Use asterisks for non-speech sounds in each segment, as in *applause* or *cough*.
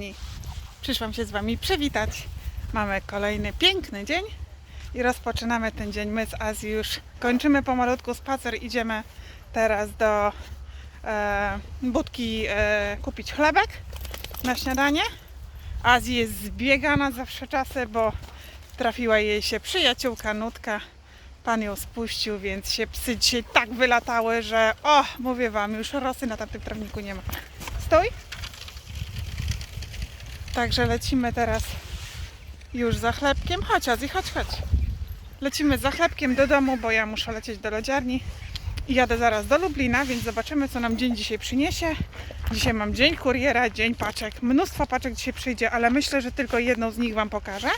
kochani. Przyszłam się z Wami przywitać. Mamy kolejny piękny dzień i rozpoczynamy ten dzień. My z Azji już kończymy pomalutku spacer. Idziemy teraz do e, budki e, kupić chlebek na śniadanie. Azji jest zbiegana zawsze czasy, bo trafiła jej się przyjaciółka Nutka. Pan ją spuścił, więc się psy dzisiaj tak wylatały, że o, mówię Wam, już rosy na tamtym trawniku nie ma. Stój! Także lecimy teraz już za chlebkiem. Chodź, Azji, chodź, chodź. Lecimy za chlebkiem do domu, bo ja muszę lecieć do lodziarni i jadę zaraz do Lublina, więc zobaczymy, co nam dzień dzisiaj przyniesie. Dzisiaj mam dzień kuriera, dzień paczek. Mnóstwo paczek dzisiaj przyjdzie, ale myślę, że tylko jedną z nich Wam pokażę.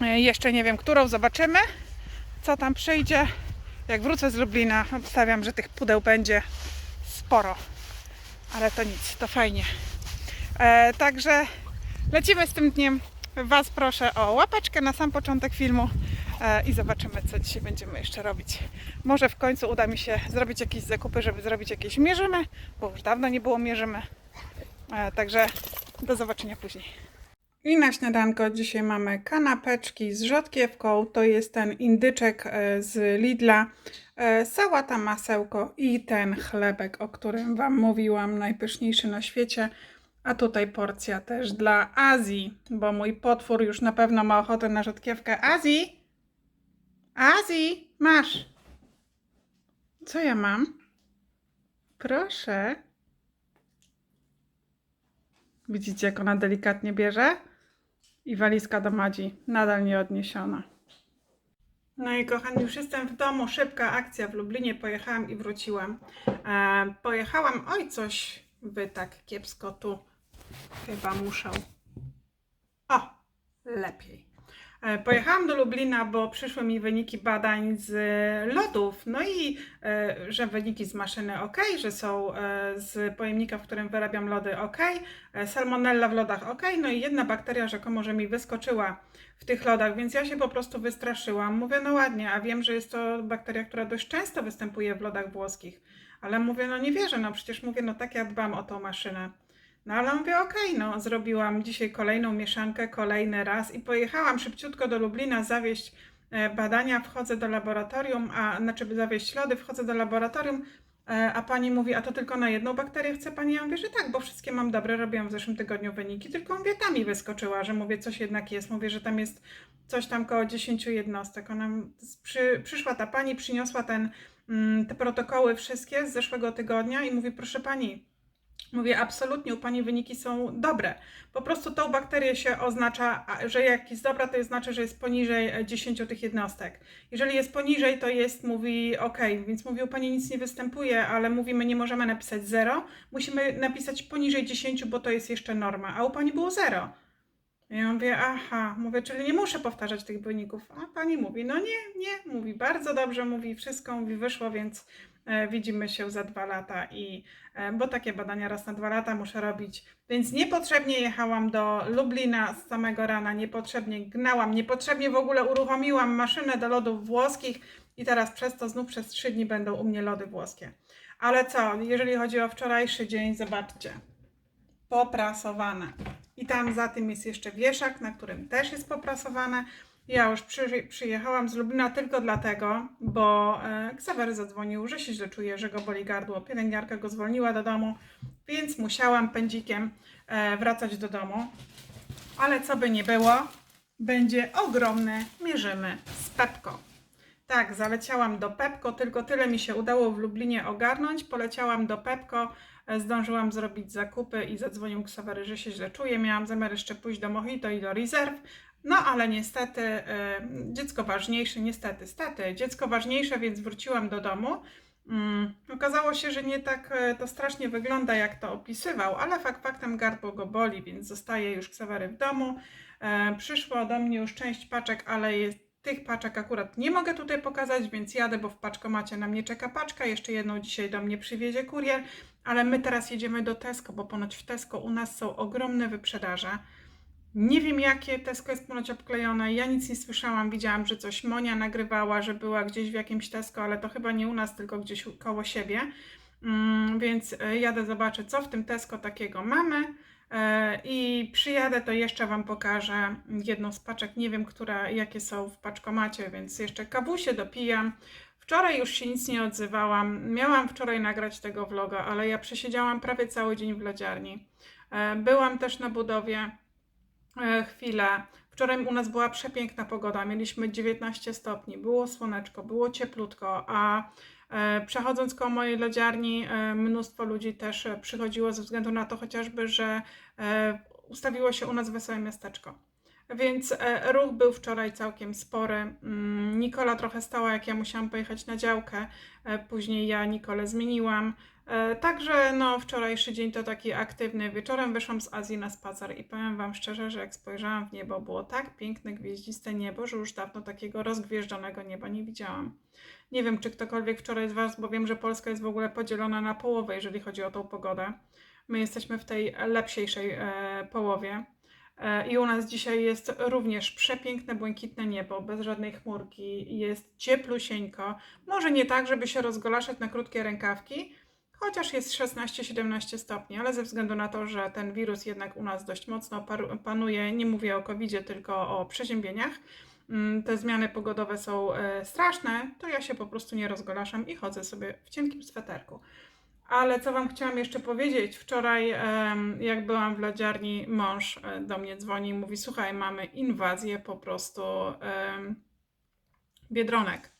E, Jeszcze nie wiem, którą zobaczymy, co tam przyjdzie. Jak wrócę z Lublina, obstawiam, że tych pudeł będzie sporo. Ale to nic, to fajnie. E, także lecimy z tym dniem. Was proszę o łapeczkę na sam początek filmu e, i zobaczymy, co dzisiaj będziemy jeszcze robić. Może w końcu uda mi się zrobić jakieś zakupy, żeby zrobić jakieś mierzymy, bo już dawno nie było mierzymy. E, także do zobaczenia później. I na śniadanko dzisiaj mamy kanapeczki z rzodkiewką. To jest ten indyczek e, z Lidla, e, sałata, masełko i ten chlebek, o którym Wam mówiłam, najpyszniejszy na świecie. A tutaj porcja też dla Azji, bo mój potwór już na pewno ma ochotę na rzodkiewkę. Azji! Azji! Masz! Co ja mam? Proszę. Widzicie, jak ona delikatnie bierze? I walizka do Madzi nadal nie odniesiona. No i kochani, już jestem w domu. Szybka akcja w Lublinie. Pojechałam i wróciłam. E, pojechałam. Oj, coś wy tak kiepsko tu chyba muszę. O, lepiej. E, Pojechałam do Lublina, bo przyszły mi wyniki badań z lodów. No i e, że wyniki z maszyny ok, że są e, z pojemnika, w którym wyrabiam lody ok, e, salmonella w lodach ok, no i jedna bakteria rzekomo, że mi wyskoczyła w tych lodach, więc ja się po prostu wystraszyłam. Mówię, no ładnie, a wiem, że jest to bakteria, która dość często występuje w lodach włoskich. Ale mówię, no nie wierzę, no przecież mówię, no tak ja dbam o tą maszynę. No ale mówię, okej, no zrobiłam dzisiaj kolejną mieszankę, kolejny raz i pojechałam szybciutko do Lublina zawieźć e, badania, wchodzę do laboratorium, a znaczy zawieźć lody, wchodzę do laboratorium, e, a pani mówi, a to tylko na jedną bakterię chce pani? Ja mówię, że tak, bo wszystkie mam dobre, robiłam w zeszłym tygodniu wyniki, tylko mówię, mi wyskoczyła, że mówię, coś jednak jest, mówię, że tam jest coś tam koło 10 jednostek. Ona przy, przyszła ta pani, przyniosła ten, mm, te protokoły wszystkie z zeszłego tygodnia i mówi, proszę pani, Mówię, absolutnie, u Pani wyniki są dobre. Po prostu tą bakterię się oznacza, że jak jest dobra, to jest znaczy, że jest poniżej e, 10 tych jednostek. Jeżeli jest poniżej, to jest, mówi, ok, więc mówi, u Pani nic nie występuje, ale mówimy, nie możemy napisać 0, musimy napisać poniżej 10, bo to jest jeszcze norma, a u Pani było 0. Ja mówię, aha, mówię, czyli nie muszę powtarzać tych wyników. A pani mówi, no nie, nie, mówi, bardzo dobrze, mówi, wszystko mówi, wyszło, więc e, widzimy się za dwa lata i, e, bo takie badania raz na dwa lata muszę robić. Więc niepotrzebnie jechałam do Lublina z samego rana, niepotrzebnie gnałam, niepotrzebnie w ogóle uruchomiłam maszynę do lodów włoskich i teraz przez to znów przez trzy dni będą u mnie lody włoskie. Ale co, jeżeli chodzi o wczorajszy dzień, zobaczcie, poprasowane. I tam za tym jest jeszcze wieszak, na którym też jest poprasowane. Ja już przy, przyjechałam z Lublina tylko dlatego, bo e, Ksawery zadzwonił, że się źle czuje, że go boli gardło. Pielęgniarka go zwolniła do domu, więc musiałam pędzikiem e, wracać do domu. Ale co by nie było, będzie ogromne mierzymy z Pepko. Tak, zaleciałam do Pepko, tylko tyle mi się udało w Lublinie ogarnąć. Poleciałam do Pepko, e, zdążyłam zrobić zakupy i zadzwonił Ksawery, że się źle czuje. Miałam zamiar jeszcze pójść do Mojito i do Reserve, no ale niestety e, dziecko ważniejsze, niestety, stety, dziecko ważniejsze, więc wróciłam do domu. Mm, okazało się, że nie tak e, to strasznie wygląda, jak to opisywał, ale fakt faktem gardło go boli, więc zostaje już Ksawery w domu. E, przyszło do mnie już część paczek, ale jest tych paczek akurat nie mogę tutaj pokazać, więc jadę, bo w paczkomacie na mnie czeka paczka. Jeszcze jedną dzisiaj do mnie przywiezie kurier, ale my teraz jedziemy do Tesco, bo ponoć w Tesco u nas są ogromne wyprzedaże. Nie wiem jakie, Tesco jest ponoć obklejone, ja nic nie słyszałam, widziałam, że coś Monia nagrywała, że była gdzieś w jakimś Tesco, ale to chyba nie u nas, tylko gdzieś koło siebie. Mm, więc e, jadę zobaczę, co w tym Tesco takiego mamy. E, I przyjadę, to jeszcze Wam pokażę jedną z paczek. Nie wiem, które, jakie są w paczkomacie, więc jeszcze kawusie dopijam. Wczoraj już się nic nie odzywałam. Miałam wczoraj nagrać tego vloga, ale ja przesiedziałam prawie cały dzień w lodziarni. E, Byłam też na budowie chwilę. Wczoraj u nas była przepiękna pogoda. Mieliśmy 19 stopni, było słoneczko, było cieplutko, a e, przechodząc koło mojej lodziarni, e, mnóstwo ludzi też e, przychodziło ze względu na to chociażby, że e, ustawiło się u nas wesołe miasteczko. Więc e, ruch był wczoraj całkiem spory. Mm, Nikola trochę stała, jak ja musiałam pojechać na działkę. E, Później ja Nikolę zmieniłam. E, Także no, wczorajszy dzień to taki aktywny. Wieczorem wyszłam z Azji na spacer i powiem Wam szczerze, że jak spojrzałam w niebo, było tak piękne, gwieździste niebo, że już dawno takiego rozgwieżdżonego nieba nie widziałam. Nie wiem, czy ktokolwiek wczoraj z Was, bo wiem, że Polska jest w ogóle podzielona na połowę, jeżeli chodzi o tą pogodę. My jesteśmy w tej lepsiejszej e, połowie. E, I u nas dzisiaj jest również przepiękne, błękitne niebo, bez żadnej chmurki. Jest cieplusieńko. Może nie tak, żeby się rozgolaszać na krótkie rękawki, chociaż jest 16-17 stopni, ale ze względu na to, że ten wirus jednak u nas dość mocno panuje, nie mówię o covid tylko o przeziębieniach, mm, te zmiany pogodowe są e, straszne, to ja się po prostu nie rozgolaszam i chodzę sobie w cienkim sweterku. Ale co Wam chciałam jeszcze powiedzieć, wczoraj jak byłam w lodziarni, mąż e, do mnie dzwoni i mówi, słuchaj, mamy inwazję po prostu biedronek.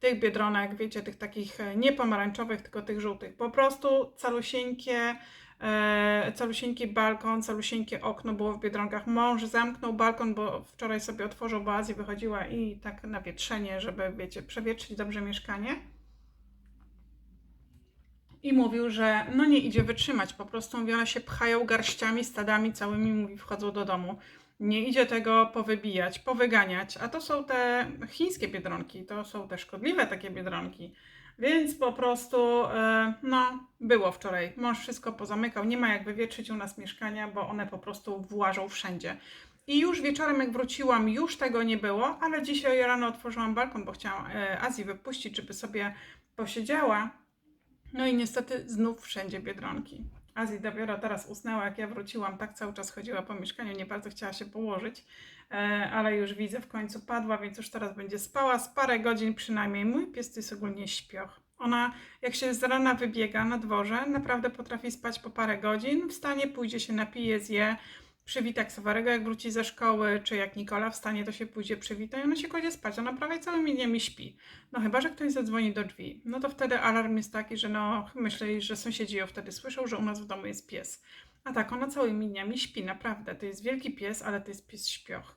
Tych biedronek, wiecie, tych takich e, nie pomarańczowych, tylko tych żółtych. Po prostu calusieńkie, e, calusieńki balkon, calusieńkie okno było w Biedronkach. Mąż zamknął balkon, bo wczoraj sobie otworzył, bo Azji wychodziła i tak na wietrzenie, żeby, wiecie, przewietrzyć dobrze mieszkanie i mówił, że no nie idzie wytrzymać, po prostu mówi, one się pchają garściami, stadami całymi, mówi, wchodzą do domu. Nie idzie tego powybijać, powyganiać, a to są te chińskie biedronki, to są te szkodliwe takie biedronki. Więc po prostu, e, no, było wczoraj. Mąż wszystko pozamykał, nie ma jak wywietrzyć u nas mieszkania, bo one po prostu włażą wszędzie. I już wieczorem, jak wróciłam, już tego nie było, ale dzisiaj rano otworzyłam balkon, bo chciałam e, Azji wypuścić, żeby sobie posiedziała. No i niestety znów wszędzie biedronki. Azji dopiero teraz usnęła, jak ja wróciłam, tak cały czas chodziła po mieszkaniu, nie bardzo chciała się położyć, e, ale już widzę, w końcu padła, więc już teraz będzie spała z parę godzin przynajmniej. Mój pies to jest ogólnie śpioch. Ona, jak się z rana wybiega na dworze, naprawdę potrafi spać po parę godzin, wstanie, pójdzie się napije, zje, przywita Ksawarego, jak wróci ze szkoły, czy jak Nikola wstanie, to się pójdzie przywita i ona się kładzie spać. Ona prawie całymi dniami śpi. No chyba, że ktoś zadzwoni do drzwi. No to wtedy alarm jest taki, że no myślę, że sąsiedzi ją wtedy słyszą, że u nas w domu jest pies. A tak, ona całymi dniami śpi, naprawdę. To jest wielki pies, ale to jest pies śpioch.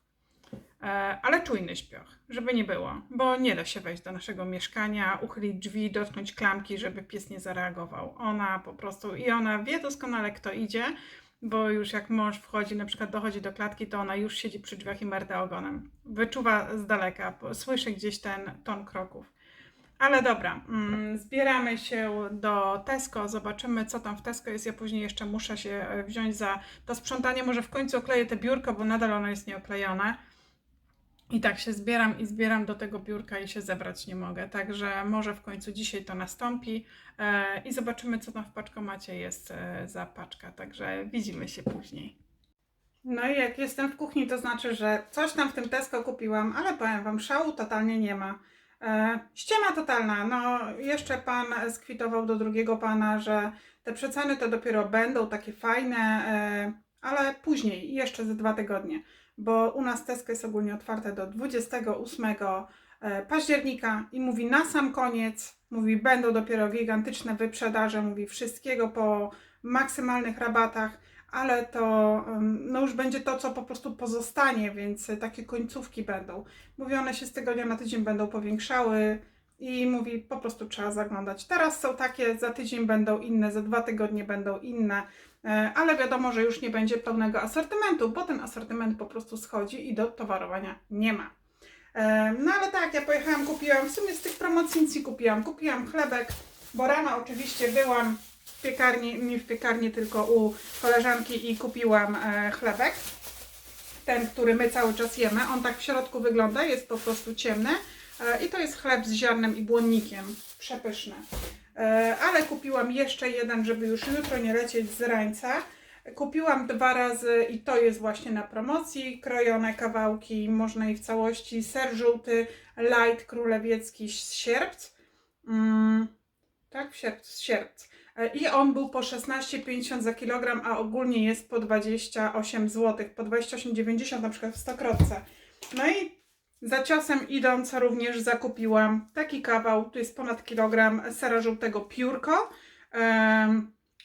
E, ale czujny śpioch, żeby nie było, bo nie da się wejść do naszego mieszkania, uchylić drzwi, dotknąć klamki, żeby pies nie zareagował. Ona po prostu, i ona wie doskonale, kto idzie, bo już jak mąż wchodzi, na przykład dochodzi do klatki, to ona już siedzi przy drzwiach i merda ogonem. Wyczuwa z daleka, słyszy gdzieś ten ton kroków. Ale dobra, mm, zbieramy się do Tesco, zobaczymy co tam w Tesco jest. Ja później jeszcze muszę się e, wziąć za to sprzątanie. Może w końcu okleję te biurko, bo nadal ono jest nieoklejone. I tak się zbieram i zbieram do tego biurka i się zebrać nie mogę. Także może w końcu dzisiaj to nastąpi e, i zobaczymy, co tam w paczkomacie jest e, za paczka. Także widzimy się później. No i jak jestem w kuchni, to znaczy, że coś tam w tym Tesco kupiłam, ale powiem Wam, szału totalnie nie ma. E, ściema totalna. No, jeszcze pan skwitował do drugiego pana, że te przeceny to dopiero będą takie fajne, ale później, jeszcze za dwa tygodnie, bo u nas Tesco jest ogólnie otwarte do 28 e, października i mówi na sam koniec, mówi będą dopiero gigantyczne wyprzedaże, mówi wszystkiego po maksymalnych rabatach ale to no już będzie to, co po prostu pozostanie, więc takie końcówki będą. Mówi, one się z tygodnia na tydzień będą powiększały i mówi, po prostu trzeba zaglądać. Teraz są takie, za tydzień będą inne, za dwa tygodnie będą inne, ale wiadomo, że już nie będzie pełnego asortymentu, bo ten asortyment po prostu schodzi i do towarowania nie ma. E, No ale tak, ja pojechałam, kupiłam, w sumie z tych promocji kupiłam. Kupiłam chlebek, bo rano oczywiście byłam w piekarni, nie w piekarni, tylko u koleżanki i kupiłam e, chlebek. Ten, który my cały czas jemy. On tak w środku wygląda, jest po prostu ciemny. E, I to jest chleb z ziarnem i błonnikiem. Przepyszny. E, ale kupiłam jeszcze jeden, żeby już jutro nie lecieć z rańca. Kupiłam dwa razy i to jest właśnie na promocji. Krojone kawałki, można i w całości. Ser żółty, light królewiecki z sierpc. Mm, tak, sierpc, sierpc. E, I on był po 16,50 za kilogram, a ogólnie jest po 28 zł, po 28,90 na przykład w Stokrotce. No i za ciosem idąc również zakupiłam taki kawał, tu jest ponad kilogram sera żółtego piórko.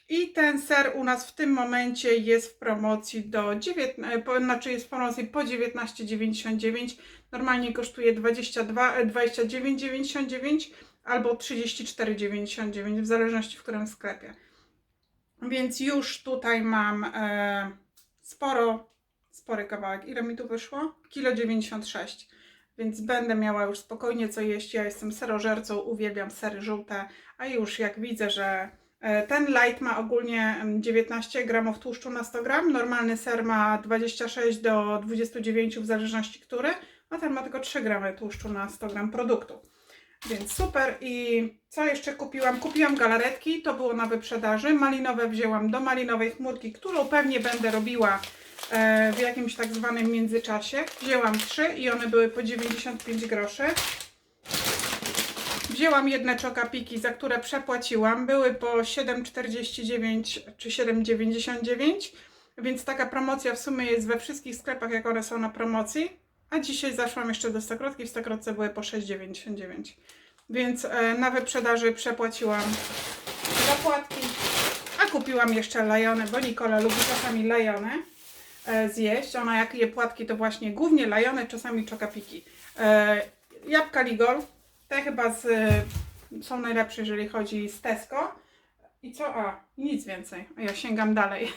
I ten ser u nas w tym momencie jest w promocji do 19, po, znaczy jest w promocji po 19,99. Normalnie kosztuje 22, e, 29,99 albo 34,99 w zależności w którym sklepie. Więc już tutaj mam e, sporo, spory kawałek. Ile mi tu wyszło? Kilo 96. Więc będę miała już spokojnie co jeść. Ja jestem serożercą, uwielbiam sery żółte, a już jak widzę, że e, ten light ma ogólnie mm, 19 gramów tłuszczu na 100 gram, normalny ser ma 26 do 29 w zależności który, a ten ma tylko 3 gramy tłuszczu na 100 gram produktu. Więc super. I co jeszcze kupiłam? Kupiłam galaretki, to było na wyprzedaży. Malinowe wzięłam do malinowej chmurki, którą pewnie będę robiła w jakimś tak zwanym międzyczasie. Wzięłam trzy i one były po 95 groszy. Wzięłam jedne czokapiki, za które przepłaciłam. Były po 7,49 czy 7,99. Więc taka promocja w sumie jest we wszystkich sklepach, jak one są na promocji. A dzisiaj zaszłam jeszcze do Stokrotki, w Stokrotce były po 6,99. Więc e, na wyprzedaży przepłaciłam zapłatki, a kupiłam jeszcze lajony, bo Nikola lubi czasami lajony e, zjeść. Ona jak je płatki, to właśnie głównie lajony, czasami czokapiki. E, jabłka Ligol, te chyba z, są najlepsze, jeżeli chodzi z Tesco. I co? A, nic więcej. Ja sięgam dalej.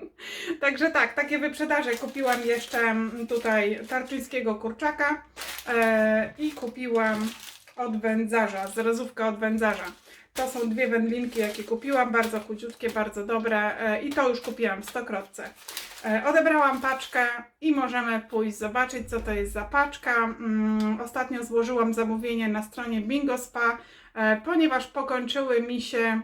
*laughs* Także tak, takie wyprzedaże. Kupiłam jeszcze mm, tutaj tarczyńskiego kurczaka e, i kupiłam od wędzarza, zrazówka od wędzarza. To są dwie wędlinki, jakie kupiłam, bardzo chudziutkie, bardzo dobre e, i to już kupiłam w stokrotce. E, odebrałam paczkę i możemy pójść zobaczyć, co to jest za paczka. Mm, ostatnio złożyłam zamówienie na stronie Bingo Spa, e, ponieważ pokończyły mi się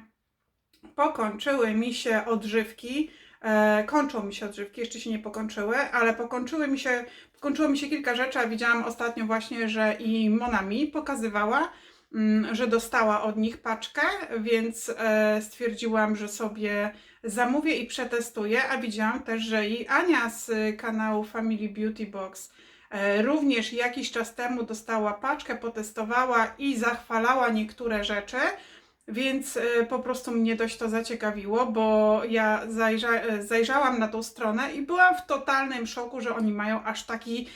pokończyły mi się odżywki. E, kończą mi się odżywki, jeszcze się nie pokończyły, ale pokończyły mi się, pokończyło mi się kilka rzeczy, a widziałam ostatnio właśnie, że i Monami pokazywała, mm, że dostała od nich paczkę, więc stwierdziłam, że sobie zamówię i przetestuję, a widziałam też, że i Ania z kanału Family Beauty Box e, również jakiś czas temu dostała paczkę, potestowała i zachwalała niektóre rzeczy. Więc y, po prostu mnie dość to zaciekawiło, bo ja zajrza, y, zajrzałam na tą stronę i byłam w totalnym szoku, że oni mają aż taki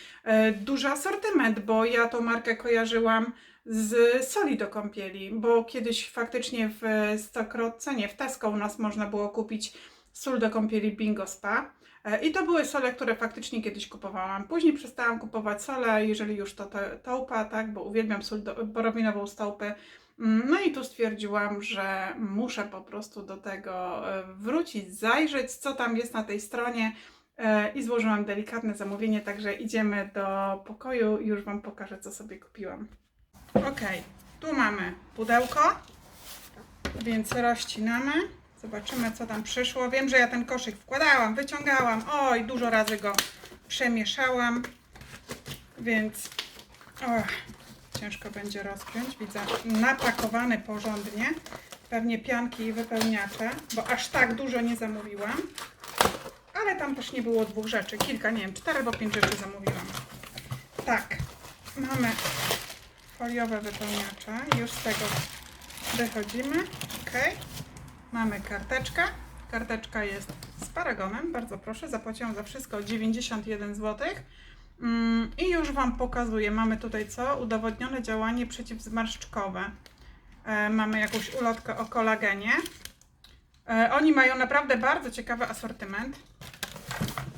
duży asortyment, bo ja tą markę kojarzyłam z soli do kąpieli, bo kiedyś faktycznie w Stokrotce, nie, w Tesco u nas można było kupić sól do kąpieli Bingo Spa. E, I to były sole, które faktycznie kiedyś kupowałam. Później przestałam kupować sole, jeżeli już to te- taupa, tak, bo uwielbiam sól do, borowinową z. Mm, No i tu stwierdziłam, że muszę po prostu do tego e, wrócić, zajrzeć, co tam jest na tej stronie e, i złożyłam delikatne zamówienie, także idziemy do pokoju i już Wam pokażę, co sobie kupiłam. Ok, tu mamy pudełko, więc rozcinamy. Zobaczymy, co tam przyszło. Wiem, że ja ten koszyk wkładałam, wyciągałam. Oj, dużo razy go przemieszałam, więc... Och, ciężko będzie rozpiąć. Widzę napakowany porządnie. Pewnie pianki i wypełniacze, bo aż tak dużo nie zamówiłam. Ale tam też nie było dwóch rzeczy. Kilka, nie wiem, cztery albo pięć rzeczy zamówiłam. Tak, mamy foliowe wypełniacze. Już z tego wychodzimy. Ok. Mamy karteczkę. Karteczka jest z paragonem. Bardzo proszę. Zapłaciłam za wszystko 91 zł. Mm, I już Wam pokazuję. Mamy tutaj co? Udowodnione działanie przeciwzmarszczkowe. E, mamy jakąś ulotkę o kolagenie. E, oni mają naprawdę bardzo ciekawy asortyment,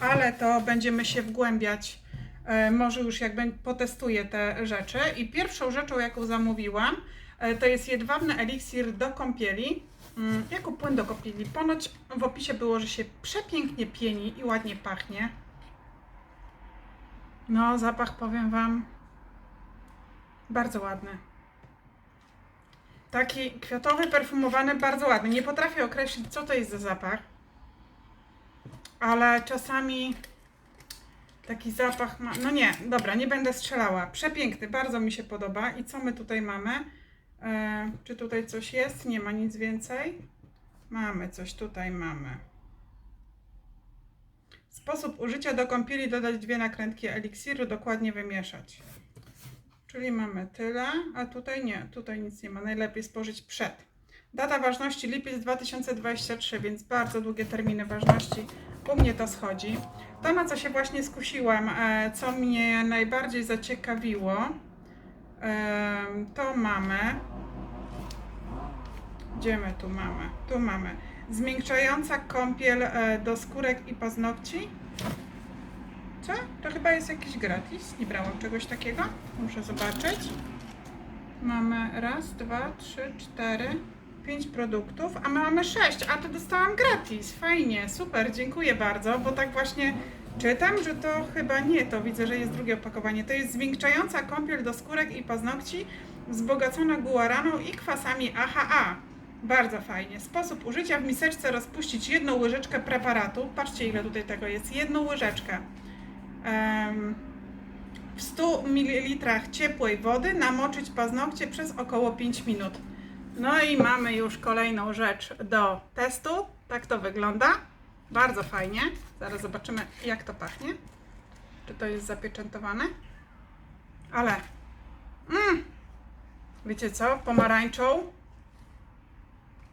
ale to będziemy się wgłębiać. E, może już jak potestuję te rzeczy. I pierwszą rzeczą, jaką zamówiłam, e, to jest jedwabny eliksir do kąpieli. Mm, jako płyn do kąpieli. Ponoć w opisie było, że się przepięknie pieni i ładnie pachnie. No, zapach powiem Wam bardzo ładny. Taki kwiatowy, perfumowany, bardzo ładny. Nie potrafię określić, co to jest za zapach. ale czasami taki zapach ma. No nie, dobra, nie będę strzelała. Przepiękny, bardzo mi się podoba. I co my tutaj mamy? E, czy tutaj coś jest? Nie ma nic więcej. Mamy coś tutaj, mamy. Sposób użycia do kąpieli dodać dwie nakrętki eliksiru, dokładnie wymieszać. Czyli mamy tyle, a tutaj nie, tutaj nic nie ma. Najlepiej spożyć przed. Data ważności lipiec 2023, więc bardzo długie terminy ważności. U mnie to schodzi. To, na co się właśnie skusiłam, e, co mnie najbardziej zaciekawiło, em, to mamy. Gdzie my tu mamy? Tu mamy. Zmiękczająca kąpiel e, do skórek i paznokci. Co? To chyba jest jakiś gratis. Nie brałam czegoś takiego. Muszę zobaczyć. Mamy raz, dwa, trzy, cztery, pięć produktów, a my mamy sześć, a to dostałam gratis. Fajnie, super, dziękuję bardzo, bo tak właśnie czytam, że to chyba nie to. Widzę, że jest drugie opakowanie. To jest zmiękczająca kąpiel do skórek i paznokci, wzbogacona guaraną i kwasami AHA. Bardzo fajnie. Sposób użycia w miseczce rozpuścić jedną łyżeczkę preparatu. Patrzcie, ile tutaj tego jest. Jedną łyżeczkę. W 100 ml ciepłej wody namoczyć paznokcie przez około 5 minut. No i mamy już kolejną rzecz do testu. Tak to wygląda. Bardzo fajnie. Zaraz zobaczymy, jak to pachnie. Czy to jest zapieczętowane? Ale. Mm, wiecie co? Pomarańczą.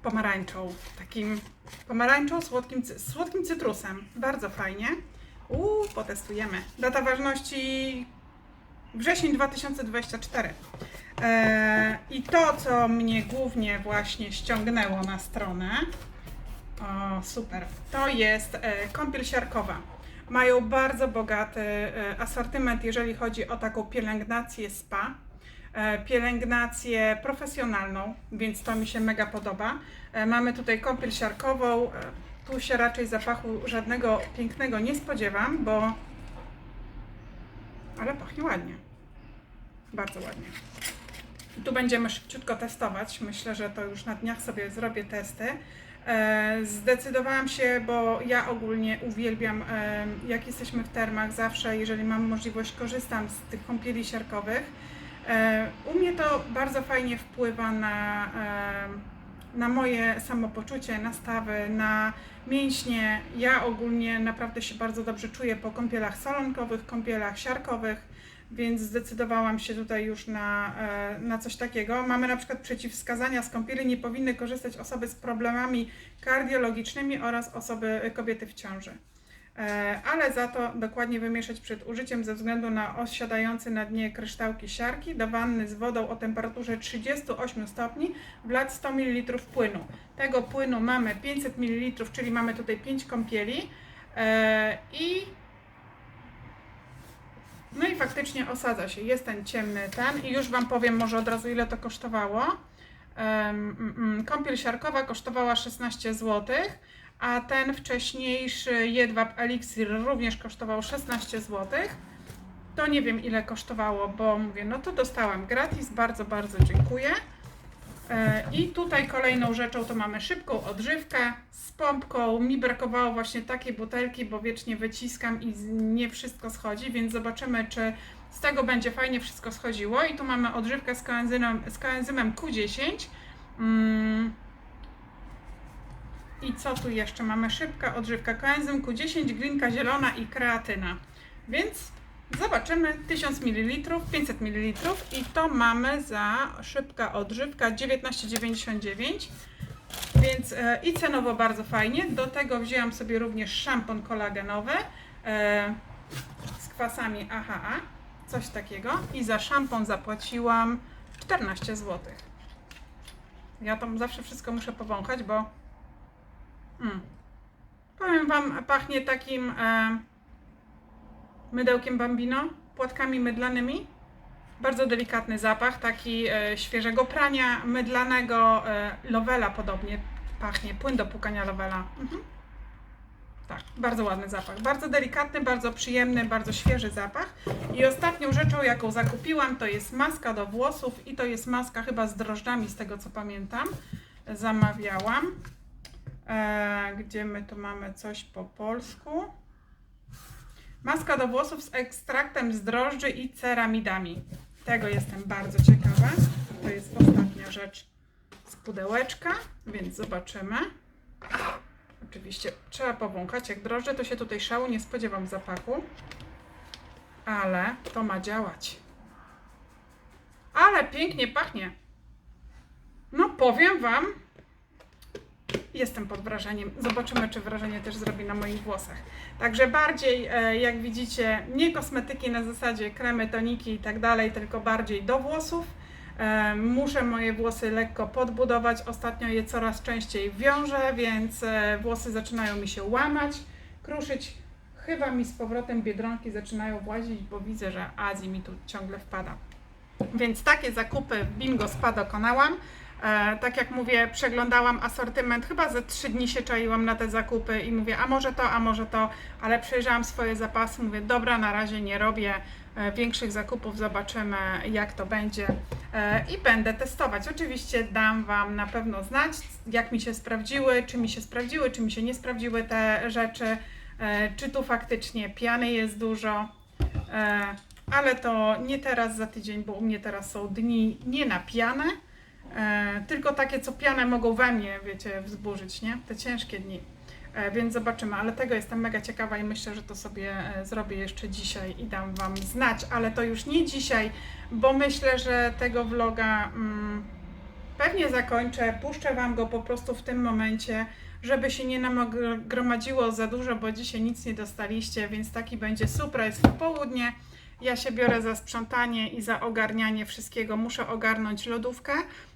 Pomarańczą. Takim pomarańczą, słodkim, słodkim cytrusem. Bardzo fajnie. Uuu, potestujemy. Data ważności wrzesień 2024. E, I to, co mnie głównie właśnie ściągnęło na stronę, o, super, to jest e, kąpiel siarkowa. Mają bardzo bogaty e, asortyment, jeżeli chodzi o taką pielęgnację spa, pielęgnację profesjonalną, więc to mi się mega podoba. Mamy tutaj kąpiel siarkową. Tu się raczej zapachu żadnego pięknego nie spodziewam, bo. Ale pachnie ładnie. Bardzo ładnie. Tu będziemy szybciutko testować. Myślę, że to już na dniach sobie zrobię testy. E, Zdecydowałam się, bo ja ogólnie uwielbiam, e, jak jesteśmy w termach, zawsze, jeżeli mam możliwość, korzystam z tych kąpieli siarkowych. E, U mnie to bardzo fajnie wpływa na, na moje samopoczucie, nastawy, na mięśnie. Ja ogólnie naprawdę się bardzo dobrze czuję po kąpielach solonkowych, kąpielach siarkowych więc zdecydowałam się tutaj już na, e, na coś takiego. Mamy na przykład przeciwwskazania z kąpieli nie powinny korzystać osoby z problemami kardiologicznymi oraz osoby, e, kobiety w ciąży. E, Ale za to dokładnie wymieszać przed użyciem ze względu na osiadające na dnie kryształki siarki do wanny z wodą o temperaturze 38 stopni wlać 100 ml płynu. Tego płynu mamy 500 ml, czyli mamy tutaj 5 kąpieli i no i faktycznie osadza się. Jest ten ciemny ten i już Wam powiem może od razu ile to kosztowało. Mm, mm, kąpiel siarkowa kosztowała 16 zł, a ten wcześniejszy jedwab eliksir również kosztował 16 zł. To nie wiem ile kosztowało, bo mówię, no to dostałam gratis, bardzo, bardzo dziękuję. E, I tutaj kolejną rzeczą to mamy szybką odżywkę z pompką. Mi brakowało właśnie takiej butelki, bo wiecznie wyciskam i nie wszystko schodzi, więc zobaczymy, czy z tego będzie fajnie wszystko schodziło. I tu mamy odżywkę z koenzymem, z koenzymem Q10. Mm. I co tu jeszcze mamy? Szybka odżywka koenzym Q10, glinka zielona i kreatyna. Więc Zobaczymy 1000 ml, 500 ml i to mamy za szybka odżywka 19,99. Więc e, i cenowo bardzo fajnie. Do tego wzięłam sobie również szampon kolagenowy e, z kwasami AHA, coś takiego. I za szampon zapłaciłam 14 zł. Ja tam zawsze wszystko muszę powąchać, bo mm, powiem Wam, pachnie takim. E, mydełkiem Bambino, płatkami mydlanymi. Bardzo delikatny zapach, taki e, świeżego prania mydlanego, e, Lovela podobnie pachnie, płyn do płukania Lovela. Mhm. Tak, bardzo ładny zapach. Bardzo delikatny, bardzo przyjemny, bardzo świeży zapach. I ostatnią rzeczą, jaką zakupiłam, to jest maska do włosów i to jest maska chyba z drożdżami, z tego co pamiętam. Zamawiałam. E, gdzie my tu mamy coś po polsku? Maska do włosów z ekstraktem z drożdży i ceramidami. Tego jestem bardzo ciekawa. To jest ostatnia rzecz z pudełeczka, więc zobaczymy. Oczywiście trzeba powąchać. Jak drożdże, to się tutaj szału nie spodziewam zapachu. Ale to ma działać. Ale pięknie pachnie. No powiem Wam, jestem pod wrażeniem. Zobaczymy, czy wrażenie też zrobi na moich włosach. Także bardziej, e, jak widzicie, nie kosmetyki na zasadzie kremy, toniki i tak dalej, tylko bardziej do włosów. E, Muszę moje włosy lekko podbudować. Ostatnio je coraz częściej wiążę, więc e, włosy zaczynają mi się łamać, kruszyć. Chyba mi z powrotem biedronki zaczynają włazić, bo widzę, że Azji mi tu ciągle wpada. Więc takie zakupy Bingo Spa dokonałam. E, tak jak mówię, przeglądałam asortyment, chyba ze trzy dni się czaiłam na te zakupy i mówię, a może to, a może to, ale przejrzałam swoje zapasy, mówię, dobra, na razie nie robię e, większych zakupów, zobaczymy jak to będzie e, i będę testować. Oczywiście dam Wam na pewno znać, jak mi się sprawdziły, czy mi się sprawdziły, czy mi się nie sprawdziły te rzeczy, czy tu faktycznie piany jest dużo. Ale to nie teraz za tydzień, bo u mnie teraz są dni nie e, tylko takie, co pianę mogą we mnie, wiecie, wzburzyć, nie? Te ciężkie dni. E, więc zobaczymy, ale tego jestem mega ciekawa i myślę, że to sobie e, zrobię jeszcze dzisiaj i dam Wam znać, ale to już nie dzisiaj, bo myślę, że tego vloga mm, pewnie zakończę, puszczę Wam go po prostu w tym momencie, żeby się nie nagromadziło za dużo, bo dzisiaj nic nie dostaliście, więc taki będzie surprise w południe. Ja się biorę za sprzątanie i za ogarnianie wszystkiego. Muszę ogarnąć lodówkę,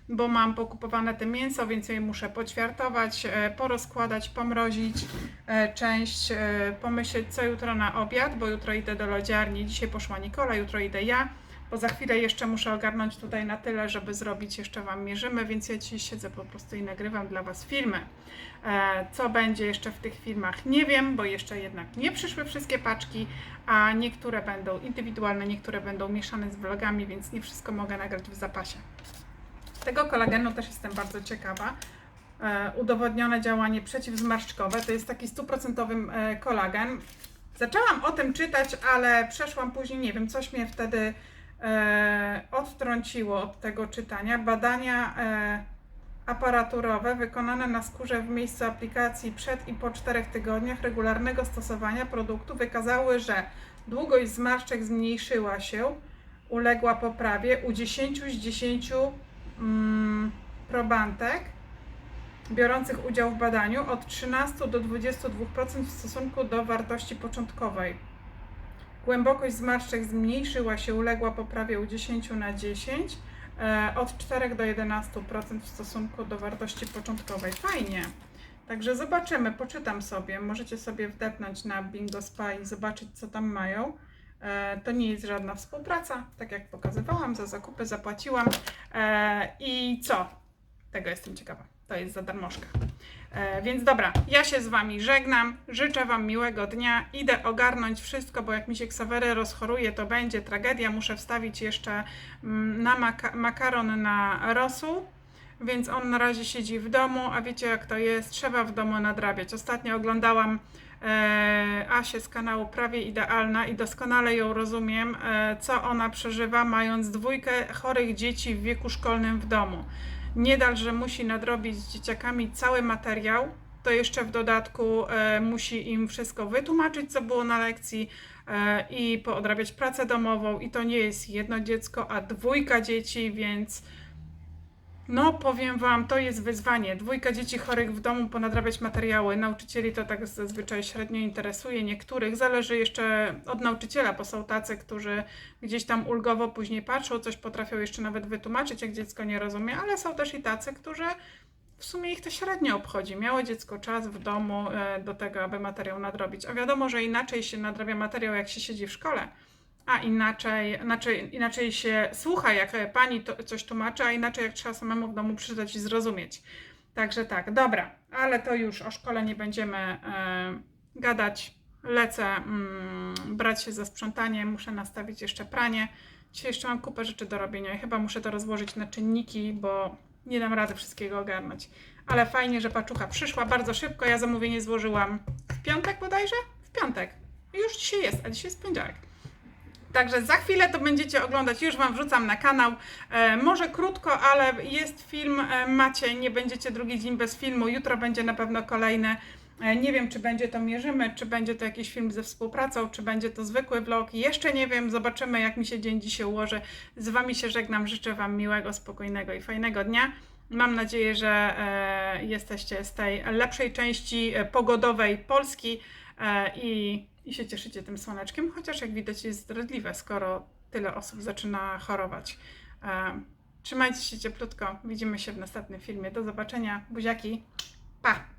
bo mam pokupowane te mięso, więc je muszę poćwiartować, e, porozkładać, pomrozić e, część, e, pomyśleć co jutro na obiad, bo jutro idę do lodziarni. Dzisiaj poszła Nikola, jutro idę ja, bo za chwilę jeszcze muszę ogarnąć tutaj na tyle, żeby zrobić jeszcze Wam mierzymy, więc ja dzisiaj siedzę po prostu i nagrywam dla Was filmy. Co będzie jeszcze w tych filmach? Nie wiem, bo jeszcze jednak nie przyszły wszystkie paczki, a niektóre będą indywidualne, niektóre będą mieszane z vlogami, więc nie wszystko mogę nagrać w zapasie. Tego kolagenu też jestem bardzo ciekawa. E, Udowodnione działanie przeciwzmarszczkowe to jest taki stuprocentowy e, kolagen. Zaczęłam o tym czytać, ale przeszłam później, nie wiem, coś mnie wtedy e, odtrąciło od tego czytania. Badania aparaturowe wykonane na skórze w miejscu aplikacji przed i po 4 tygodniach regularnego stosowania produktu wykazały, że długość zmarszczek zmniejszyła się, uległa poprawie u 10 z 10 mm, probantek biorących udział w badaniu od 13 do 22% w stosunku do wartości początkowej. Głębokość zmarszczek zmniejszyła się, uległa poprawie u 10 na 10, e, od 4 do 11% w stosunku do wartości początkowej. Fajnie. Także zobaczymy, poczytam sobie. Możecie sobie wdepnąć na Bingo Spa i zobaczyć, co tam mają. E, To nie jest żadna współpraca, tak jak pokazywałam, za zakupy zapłaciłam. E, I co? Tego jestem ciekawa. To jest za darmożka. E, więc dobra, ja się z Wami żegnam. Życzę Wam miłego dnia. Idę ogarnąć wszystko, bo jak mi się ksawery rozchoruje, to będzie tragedia. Muszę wstawić jeszcze mm, na maka- makaron na rosół. Więc on na razie siedzi w domu, a wiecie jak to jest, trzeba w domu nadrabiać. Ostatnio oglądałam Asię z kanału Prawie Idealna i doskonale ją rozumiem, e, co ona przeżywa, mając dwójkę chorych dzieci w wieku szkolnym w domu. Nie dal, że musi nadrobić z dzieciakami cały materiał, to jeszcze w dodatku e, musi im wszystko wytłumaczyć, co było na lekcji e, i poodrabiać pracę domową. I to nie jest jedno dziecko, a dwójka dzieci, więc no, powiem Wam, to jest wyzwanie. Dwójka dzieci chorych w domu, ponadrabiać materiały. Nauczycieli to tak zazwyczaj średnio interesuje. Niektórych zależy jeszcze od nauczyciela, bo są tacy, którzy gdzieś tam ulgowo później patrzą, coś potrafią jeszcze nawet wytłumaczyć, jak dziecko nie rozumie, ale są też i tacy, którzy w sumie ich to średnio obchodzi. Miało dziecko czas w domu e, do tego, aby materiał nadrobić. A wiadomo, że inaczej się nadrabia materiał, jak się siedzi w szkole a inaczej, inaczej, inaczej się słucha, jak pani to, coś tłumaczy, a inaczej jak trzeba samemu w domu przeczytać i zrozumieć. Także tak, dobra, ale to już o szkole nie będziemy e, gadać. Lecę mm, brać się za sprzątanie, muszę nastawić jeszcze pranie. Dzisiaj jeszcze mam kupę rzeczy do robienia i chyba muszę to rozłożyć na czynniki, bo nie dam rady wszystkiego ogarnąć. Ale fajnie, że paczucha przyszła bardzo szybko. Ja zamówienie złożyłam w piątek bodajże? W piątek. Już dzisiaj jest, a dzisiaj jest poniedziałek. Także za chwilę to będziecie oglądać, już Wam wrzucam na kanał. E, może krótko, ale jest film, e, macie, nie będziecie drugi dzień bez filmu. Jutro będzie na pewno kolejny. E, nie wiem, czy będzie to mierzymy, czy będzie to jakiś film ze współpracą, czy będzie to zwykły vlog. Jeszcze nie wiem, zobaczymy, jak mi się dzień dzisiaj ułoży. Z Wami się żegnam, życzę Wam miłego, spokojnego i fajnego dnia. Mam nadzieję, że e, jesteście z tej lepszej części e, pogodowej Polski e, i, i się cieszycie tym słoneczkiem, chociaż jak widać jest zdradliwe, skoro tyle osób zaczyna chorować. E, trzymajcie się cieplutko, widzimy się w następnym filmie. Do zobaczenia, buziaki, pa!